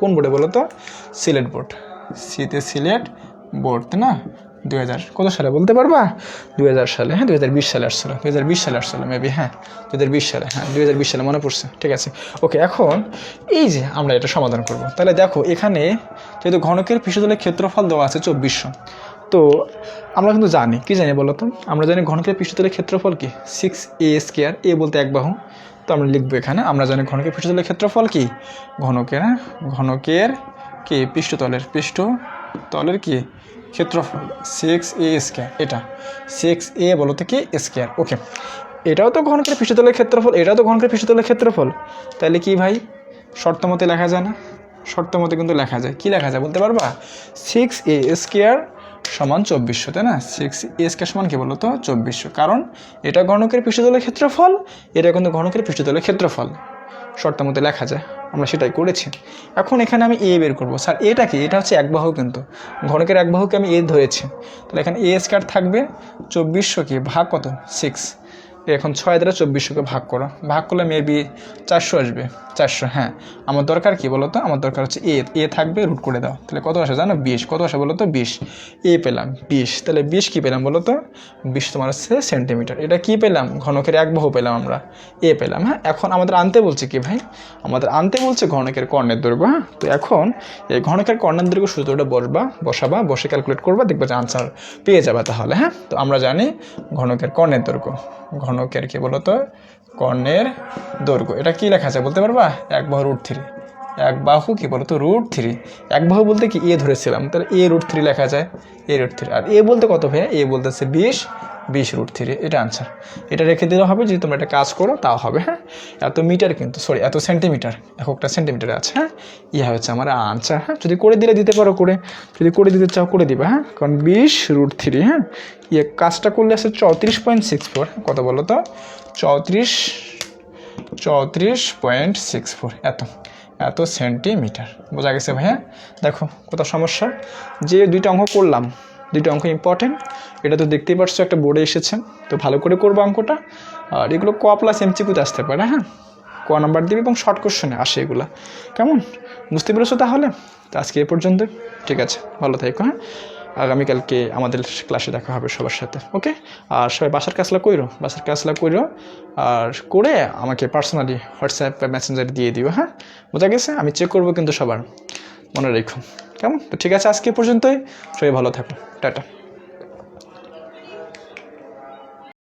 কোন বোর্ডে বলো তো? সিলেট বোর্ড সিতে সিলেট বোর্ড তাই না? দু হাজার কত সালে বলতে পারবা? দু হাজার সালে হ্যাঁ দু হাজার বিশ সালে আসছিল। দু হাজার বিশ সালে আসছিল মেবি হ্যাঁ দু সালে হ্যাঁ দু হাজার বিশ সালে মনে পড়ছে। ঠিক আছে। ওকে এখন এই যে আমরা এটা সমাধান করব। তাহলে দেখো, এখানে যেহেতু ঘনকের পৃষ্ঠতলের ক্ষেত্রফল দেওয়া আছে চব্বিশশো, তো আমরা কিন্তু জানি। কি জানি বলো তো? আমরা জানি ঘনকের পৃষ্ঠতলের ক্ষেত্রফল কি? সিক্স এ স্কোয়ার এ বলতে এক বাহু। তো আমরা লিখব এখানে, আমরা জানি ঘনকের পৃষ্ঠতলের ক্ষেত্রফল কি? ঘনকের হ্যাঁ? ঘনকের কি? পৃষ্ঠতলের পৃষ্ঠতলের কি? ক্ষেত্রফল সিক্স এ স্কোয়ার এটা। সিক্স এ বলতে কি? স্কোয়ার ওকে এটাও তো ঘনকের পৃষ্ঠতলের ক্ষেত্রফল, এটাও তো ঘনকের পৃষ্ঠতলের ক্ষেত্রফল। তাহলে কি ভাই? শর্ত মতে লেখা যায় না? শর্ত মতে কিন্তু লেখা যায়। কি লেখা যায় বলতে পারবা? সিক্স এ স্কোয়ার সমান চব্বিশশো, তাই না? সিক্স এ স্কোয়ার সমান কী বলো তো? চব্বিশশো। কারণ এটা গণকের পৃষ্ঠতলের ক্ষেত্রফল, এটা কিন্তু গণকের পৃষ্ঠতলের ক্ষেত্রফল। শর্ত মধ্যে লেখা যায়, আমরা সেটাই করেছি। এখন এখানে আমি এ বের করব। স্যার, এটা কি? এটা হচ্ছে এক বাহু কিন্তু। ঘনকের এক বাহুকে আমি এ ধরেছি। তাহলে এখানে এ স্কার থাকবে চব্বিশশো কি? ভাগ কত? সিক্স এখন ছয় দ্বারা চব্বিশশোকে ভাগ করো। ভাগ করলে মেবি চারশো আসবে। চারশো হ্যাঁ। আমার দরকার কি বলো তো আমার দরকার হচ্ছে এ এ থাকবে রুট করে দাও। তাহলে কত আসে জানো? বিশ। কত আসে বলো তো বিশ। এ পেলাম, বিশ। তাহলে বিশ কী পেলাম বলো তো বিশ তোমার হচ্ছে সেন্টিমিটার এটা কি পেলাম? ঘনকের এক বাহু পেলাম আমরা। এ পেলাম হ্যাঁ। এখন আমাদের আনতে বলছে কি ভাই? আমাদের আনতে বলছে ঘনকের কর্ণের দৈর্ঘ্য হ্যাঁ। তো এখন এই ঘনকের কর্ণের দৈর্ঘ্য সূত্রটা বসবা, বসাবা, বসে ক্যালকুলেট করবা, দেখবে যে আনসার পেয়ে যাবে তাহলে হ্যাঁ। তো আমরা জানি ঘনকের কর্ণের দৈর্ঘ্য। ঘনকের কি বলতো? কর্ণের দৈর্ঘ্য। এটা কি লেখা আছে বলতে পারবা? এক বাহু রুট এক বাহু কি বলতো? রুট থ্রি এক বাহু বলতে কি? এ ধরেছিলাম। তাহলে এ রুট থ্রি লেখা যায়। এ রুট থ্রি আর এ বলতে কত ভাইয়া? এ বলতেছে বিশ। বিশ রুট থ্রি এটা আনসার এটা রেখে দিলে হবে, যদি তোমরা একটা কাজ করো, তাও হবে হ্যাঁ? এত মিটার কিন্তু সরি এত সেন্টিমিটার একটা সেন্টিমিটার আছে হ্যাঁ? ইহা হচ্ছে আমার আনসার হ্যাঁ? যদি করে দিলে দিতে পারো করে। যদি করে দিতে চাও, করে দিবে হ্যাঁ? কারণ বিশ রুট থ্রি হ্যাঁ? ইয়ে কাজটা করলে আছে চৌত্রিশ পয়েন্ট সিক্স ফোর কত বলো তো চৌত্রিশ চৌত্রিশ পয়েন্ট সিক্স ফোর এত। এত সেন্টিমিটার বোঝা গেছে ভাইয়া? দেখো কোথাও সমস্যা। যে দুইটা অঙ্ক করলাম, দুইটা অঙ্ক ইম্পর্টেন্ট এটা তো দেখতেই পারছ, একটা বোর্ডে এসেছে। তো ভালো করে করব অঙ্কটা। আর এগুলো ক প্লাস এমসিকিউতে আসতে পারে হ্যাঁ? ক নাম্বার দিবে এবং শর্ট কোশ্চেনে আসে এগুলো। কেমন? বুঝতে পেরেছ তাহলে? তো আজকে এ পর্যন্ত ঠিক আছে, ভালো থাকো হ্যাঁ? আগামীকালকে আমাদের ক্লাসে দেখা হবে সবার সাথে ওকে আর সবাই বাসার কাজলা কইরো, বাসার কাজলা কইরো, আর করে আমাকে পার্সোনালি হোয়াটসঅ্যাপ মেসেঞ্জার দিয়ে দিও হ্যাঁ? বোঝা গেছে? আমি চেক করব কিন্তু সবার। মনে রেখো। কেমন? তো ঠিক আছে, আজকে পর্যন্তই। সবাই ভালো থাকো। টাটা।